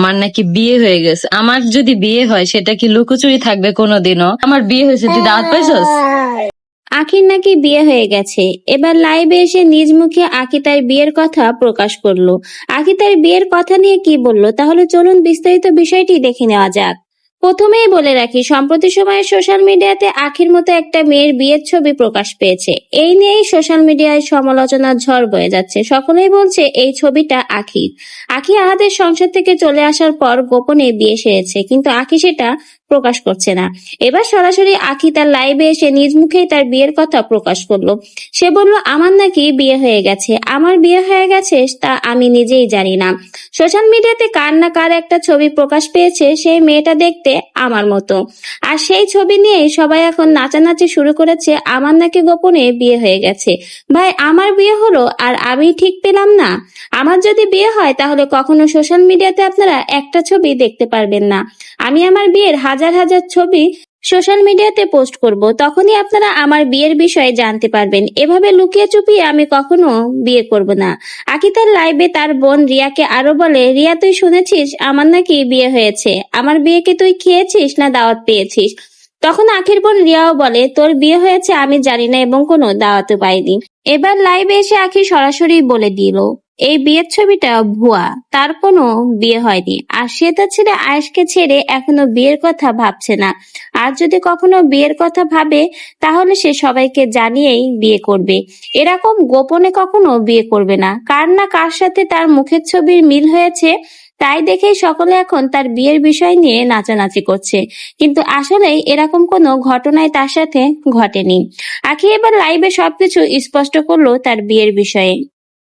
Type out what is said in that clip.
আমার নাকি বিয়ে হয়ে গেছে। আমার যদি বিয়ে হয়, সেটা কি লুকোচুরি থাকবে কোনোদিনও? আমার বিয়ে হয়েছে, তুই দাঁত পাইছস আখির নাকি বিয়ে হয়ে গেছে। এবার লাইভে এসে নিজ মুখে আখি তার বিয়ের কথা প্রকাশ করল। আখি তার বিয়ের কথা নিয়ে কি বলল? তাহলে চলুন বিস্তারিত বিষয়টি দেখে নেওয়া যাক। প্রথমেই বলে রাখি, সম্প্রতি সময়ে সোশ্যাল মিডিয়াতে আখির মতো একটা মেয়ের বিয়ের ছবি প্রকাশ পেয়েছে। এই নিয়েই সোশ্যাল মিডিয়ায় সমালোচনার ঝড় বয়ে যাচ্ছে। সকলেই বলছে, এই ছবিটা আখির। আখি আহাদের সংসার থেকে চলে আসার পর গোপনে বিয়ে সেরেছে, কিন্তু আখি সেটা প্রকাশ করছে না। এবার সরাসরি আখি তার লাইভে এসে নিজ মুখেই তার বিয়ের কথা প্রকাশ করল। সে বলল, আমার নাকি বিয়ে হয়ে গেছে। আমার বিয়ে হয়ে গেছে তা আমি নিজেই জানি না। সোশ্যাল মিডিয়াতে কার না কার একটা ছবি প্রকাশ পেয়েছে, সেই মেয়েটা দেখতে আমার মতো। আর সেই ছবি নিয়ে সবাই এখন নাচানাচি শুরু করেছে, আমার নাকি গোপনে বিয়ে হয়ে গেছে। ভাই, আমার বিয়ে হলো আর আমি ঠিক পেলাম না। আমার যদি বিয়ে হয় তাহলে কখনো সোশ্যাল মিডিয়াতে আপনারা একটা ছবি দেখতে পারবেন না। আমি আমার বিয়ের হাজার হাজার হাজার ছবি সোশ্যাল মিডিয়াতে পোস্ট করব, তখনই আপনারা আমার বিয়ের বিষয়ে জানতে পারবেন। এভাবে লুকিয়ে চুপিয়ে আমি কখনো বিয়ে করব না। আকি তার লাইভে তার বোন রিয়াকে আরও বলে, রিয়া, তুই শুনেছিস? আমার নাকি বিয়ে হয়েছে। আমার বিয়েকে তুই খেয়েছিস না দাওয়াত পেয়েছিস? তখন আখির বোন রিয়াও বলে, তোর বিয়ে হয়েছে আমি জানি না এবং কোনো দাওয়াতও পাইনি। এবার লাইভে এসে আখি সরাসরি বলে দিল এই বিয়ের ছবিটা ভুয়া, তার কোনো বিয়ে হয়নি। আর সে তার ছেলে আয়েশকে ছেড়ে এখনও বিয়ের কথা ভাবছে না। আর যদি কখনো বিয়ের কথা ভাবে, তাহলে সে সবাইকে জানিয়েই বিয়ে করবে। এরকম গোপনে কখনো বিয়ে করবে না। কার না কার সাথে তার মুখের ছবির মিল হয়েছে, তাই দেখেই সকলে এখন তার বিয়ের বিষয় নিয়ে নাচানাচি করছে। কিন্তু আসলে এরকম কোনো ঘটনাই তার সাথে ঘটেনি। আখি এবার লাইভে সবকিছু স্পষ্ট করল তার বিয়ের বিষয়ে।